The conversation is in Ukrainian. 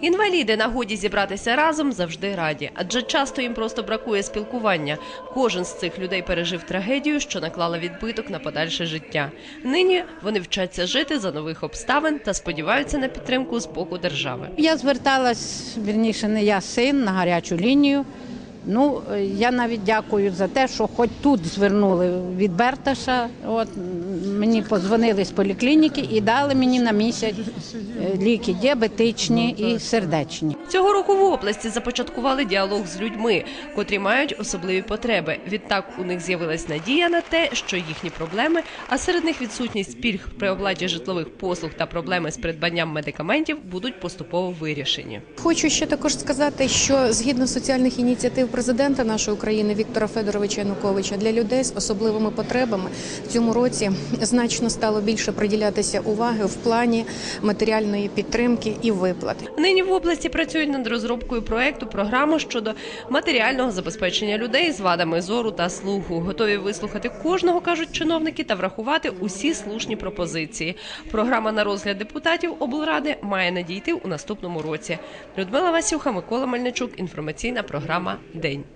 Інваліди нагоді зібратися разом завжди раді, адже часто їм просто бракує спілкування. Кожен з цих людей пережив трагедію, що наклала відбиток на подальше життя. Нині вони вчаться жити за нових обставин та сподіваються на підтримку з боку держави. Я зверталась, вірніше, не я син на гарячу лінію. Ну, е, я навіть дякую за те, що хоч тут звернули від Берташа. От мені подзвонили з поліклініки і дали мені на місяць е, ліки діабетичні і сердечні. Цього року в області започаткували діалог з людьми, котрі мають особливі потреби. Відтак у них з'явилась надія на те, що їхні проблеми, а серед них відсутність пільг при оплаті житлових послуг та проблеми з придбанням медикаментів будуть поступово вирішені. Хочу ще також сказати, що згідно соціальних ініціатив президента нашої України Віктора Федоровича Януковича для людей з особливими потребами в цьому році значно стало більше приділятися уваги в плані матеріальної підтримки і виплат. Нині в області працюють над розробкою проекту програми щодо матеріального забезпечення людей з вадами зору та слуху. Готові вислухати кожного, кажуть чиновники, та врахувати усі слушні пропозиції. Програма на розгляд депутатів облради має надійти у наступному році. Людмила Васюха, Микола Мельничук. Інформаційна програма Einstein.